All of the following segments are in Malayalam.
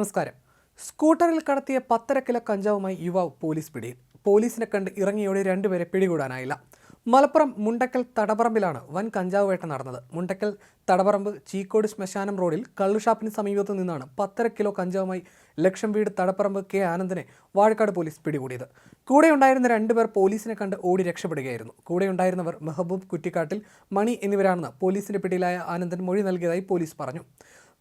നമസ്കാരം. സ്കൂട്ടറിൽ കടത്തിയ പത്തര കിലോ കഞ്ചാവുമായി യുവാവ് പോലീസ് പിടിയിൽ പോലീസിനെ കണ്ട് ഇറങ്ങിയോടെ രണ്ടുപേരെ പിടികൂടാനായില്ല. മലപ്പുറം മുണ്ടക്കൽ തടപറമ്പിലാണ് വൻ കഞ്ചാവ് വേട്ട നടന്നത്. മുണ്ടക്കൽ തടപറമ്പ് ചീക്കോട് ശ്മശാനം റോഡിൽ കള്ളുഷാപ്പിന് സമീപത്തു നിന്നാണ് പത്തര കിലോ കഞ്ചാവുമായി ലക്ഷം വീട് തടപ്പറമ്പ് കെ ആനന്ദനെ വാഴക്കാട് പോലീസ് പിടികൂടിയത്. കൂടെ ഉണ്ടായിരുന്ന രണ്ടുപേർ പോലീസിനെ കണ്ട് ഓടി രക്ഷപ്പെടുകയായിരുന്നു. കൂടെയുണ്ടായിരുന്നവർ മെഹബൂബ് കുറ്റിക്കാട്ടിൽ മണി എന്നിവരാണെന്ന് പോലീസിന്റെ പിടിയിലായ ആനന്ദൻ മൊഴി നൽകിയതായി പോലീസ് പറഞ്ഞു.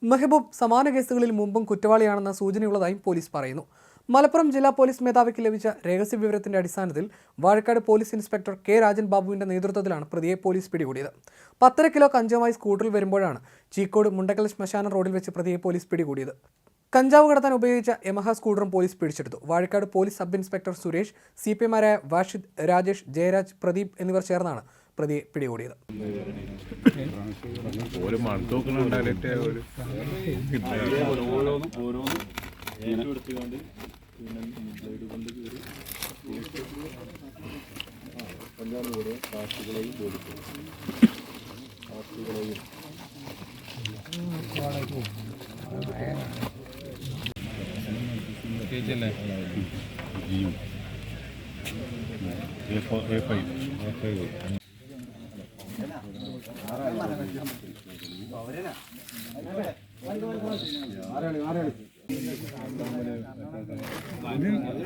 മെഹബൂബ് സമാന കേസുകളിൽ മുമ്പും കുറ്റവാളിയാണെന്ന സൂചനയുള്ളതായും പോലീസ് പറയുന്നു. മലപ്പുറം ജില്ലാ പോലീസ് മേധാവിക്ക് ലഭിച്ച രഹസ്യ വിവരത്തിന്റെ അടിസ്ഥാനത്തിൽ Vazhakkad police inspector K. Rajan ബാബുവിന്റെ നേതൃത്വത്തിലാണ് പ്രതിയെ പോലീസ് പിടികൂടിയത്. പത്തര കിലോ കഞ്ചാവുമായി സ്കൂട്ടറിൽ വരുമ്പോഴാണ് ചീക്കോട് മുണ്ടക്കൽ ശ്മശാന റോഡിൽ വെച്ച് പ്രതിയെ പോലീസ് പിടികൂടിയത്. കഞ്ചാവ് കടത്താൻ ഉപയോഗിച്ച യമഹ സ്കൂട്ടറും പോലീസ് പിടിച്ചെടുത്തു. Vazhakkad police sub inspector Suresh C P എമാരായ Washid Rajesh Jayaraj Pradeep എന്നിവർ ചേർന്നാണ് പ്രതിയെ പിടികൂടിയത്. കാസ്റ്റുകളെയും ജോലിക്കും കാസ്റ്റുകളെയും ചേച്ചല്ലേ എ ഫൈവ് എ ഫൈവ്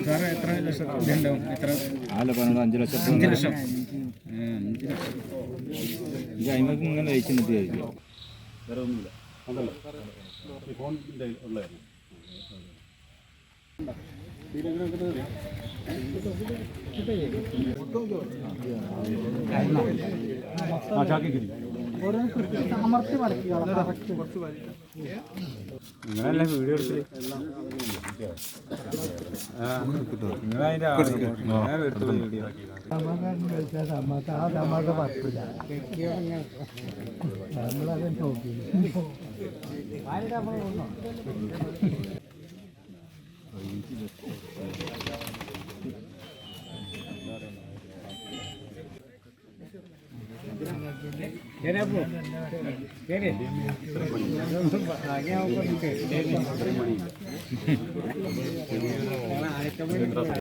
സാറേ എത്ര ലക്ഷം. ഇതുണ്ടാവും എത്ര ആല പറഞ്ഞത് അഞ്ച് ലക്ഷം. അഞ്ച് ലക്ഷം. ഇത് അതിനൊക്കെ ഇങ്ങനെ നിർത്തിയായിരിക്കും വേറെ ഒന്നുമില്ല. അതല്ല. ഫോണിന്റെ ഉള്ളതായിരുന്നു. നിങ്ങളല്ലേ വീഡിയോ എടുത്തില്ലേ നിങ്ങളതിന്റെ വീഡിയോ. നമ്മളത് ಆಯ್ತು